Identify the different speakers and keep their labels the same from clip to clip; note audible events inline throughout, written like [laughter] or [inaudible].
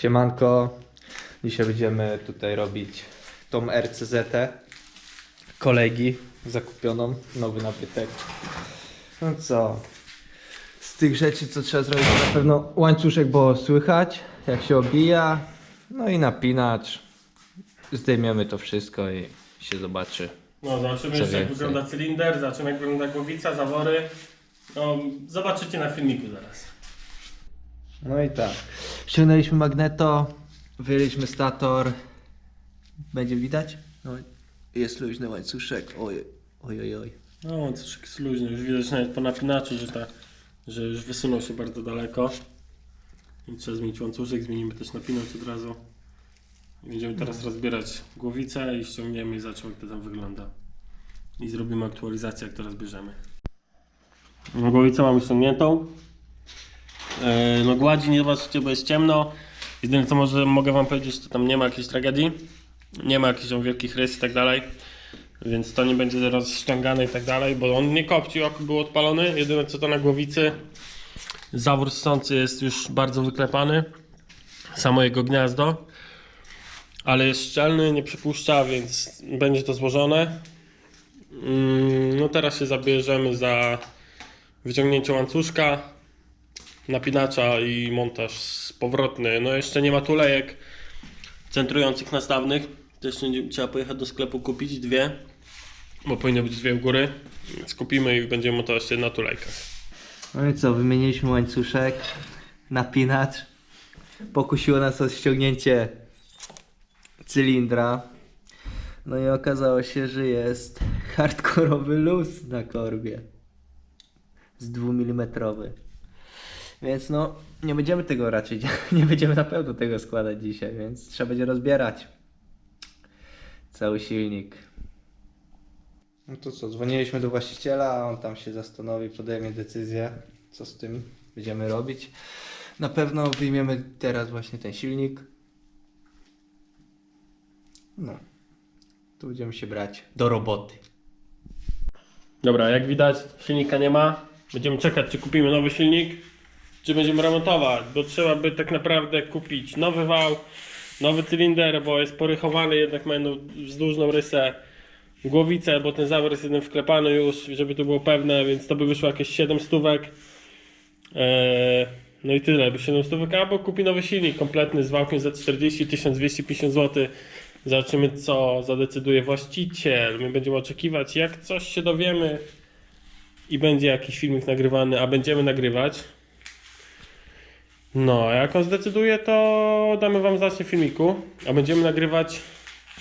Speaker 1: Siemanko. Dzisiaj będziemy tutaj robić tą RCZ kolegi zakupioną, nowy nabytek. No co? Z tych rzeczy co trzeba zrobić to na pewno łańcuszek, bo słychać jak się obija. No i napinacz. Zdejmiemy to wszystko i się zobaczy.
Speaker 2: No, zobaczymy
Speaker 1: Co
Speaker 2: jeszcze jak
Speaker 1: więcej?
Speaker 2: wygląda cylinder, zobaczymy jak wygląda głowica, zawory. No, zobaczycie na filmiku zaraz.
Speaker 1: No i tak. Ściągnęliśmy magneto, wyjęliśmy stator. Będzie widać? No, jest luźny łańcuszek. Oj, oj, oj, oj.
Speaker 2: No, troszkę jest luźny, już widać nawet po napinaczu, że, ta, że już wysunął się bardzo daleko. I trzeba zmienić łańcuszek, zmienimy też napinacz od razu. I Będziemy teraz rozbierać głowicę i ściągniemy i zobaczymy jak to tam wygląda. I zrobimy aktualizację jak to rozbierzemy. No, głowicę mamy ściągniętą. E, No gładzi nie zobaczycie, bo jest ciemno. Jedyne co może mogę wam powiedzieć, to tam nie ma jakiejś tragedii. Nie ma jakichś wielkich rys i tak dalej. Więc to nie będzie teraz ściągane i tak dalej, bo on nie kopcił, jak był odpalony. Jedyne co to na głowicy. Zawór ssący jest już bardzo wyklepany. Samo jego gniazdo. Ale jest szczelny, nie przypuszcza, więc będzie to złożone. Mm, No teraz się zabierzemy za wyciągnięcie łańcuszka, napinacza i montaż powrotny. No jeszcze nie ma tulejek centrujących nastawnych. Nie- trzeba pojechać do sklepu kupić dwie, bo powinny być dwie u góry. Więc kupimy i będziemy montować się na tulejkach.
Speaker 1: No i co, wymieniliśmy łańcuszek, napinacz. Pokusiło nas o ściągnięcie cylindra. No i okazało się, że jest hardkorowy luz na korbie. Z 2 mm. Więc no, nie będziemy tego raczej, [laughs] nie będziemy na pewno tego składać dzisiaj, więc trzeba będzie rozbierać cały silnik. No to co, dzwoniliśmy do właściciela, a on tam się zastanowi, podejmie decyzję, co z tym będziemy robić. Na pewno wyjmiemy teraz właśnie ten silnik. No, tu będziemy się brać do roboty.
Speaker 2: Dobra, jak widać silnika nie ma. Będziemy czekać czy kupimy nowy silnik, czy będziemy remontować, bo trzeba by tak naprawdę kupić nowy wał, nowy cylinder, bo jest porychowany, jednak ma jedną wzdłużną rysę, głowicę, bo ten zawór jest jeden wklepany już, żeby to było pewne, więc to by wyszło jakieś 7 stówek. Eee, no i tyle, by 7 stówek, albo kupi nowy silnik kompletny z wałkiem za 40 1250 zł. Zobaczymy co zadecyduje właściciel. My będziemy oczekiwać, jak coś się dowiemy i będzie jakiś filmik nagrywany, a będziemy nagrywać. No, a jak on zdecyduje, to damy wam znać filmiku, a będziemy nagrywać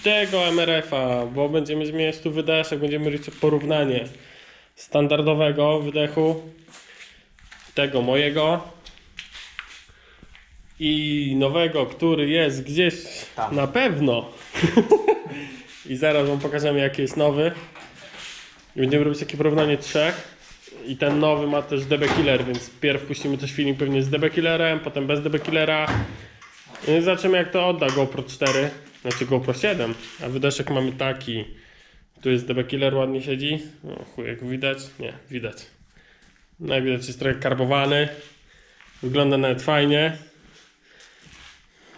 Speaker 2: tego MRF-a, bo będziemy zmieniać tu wydeszek, będziemy robić porównanie standardowego wydechu, tego mojego i nowego, który jest gdzieś
Speaker 1: Tam.
Speaker 2: na pewno. [laughs] I zaraz wam pokażemy jaki jest nowy. I będziemy robić takie porównanie trzech. I ten nowy ma też DB Killer, więc pierw puścimy też filmik pewnie z DB Killerem, potem bez DB Killera. I zobaczymy jak to odda GoPro 4, znaczy GoPro 7. A wydeszek mamy taki. Tu jest DB Killer, ładnie siedzi. O chuj, jak widać? Nie, widać. No widać jest trochę karbowany. Wygląda nawet fajnie.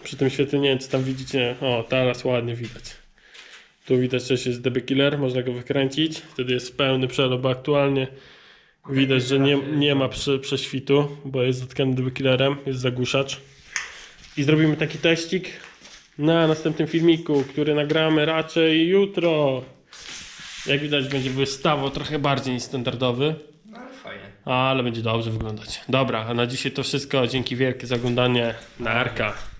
Speaker 2: Przy tym świetle nie wiem czy tam widzicie. O, teraz ładnie widać. Tu widać też jest DB Killer, można go wykręcić. Wtedy jest pełny przelot, bo aktualnie widać, że nie, nie ma prze, prześwitu, bo jest zatkany DB Killerem, jest zagłuszacz. I zrobimy taki teścik na następnym filmiku, który nagramy raczej jutro. Jak widać będzie wystawo trochę bardziej niż standardowy.
Speaker 1: No ale fajnie.
Speaker 2: Ale będzie dobrze wyglądać. Dobra, a na dzisiaj to wszystko. Dzięki wielkie za oglądanie. Narka.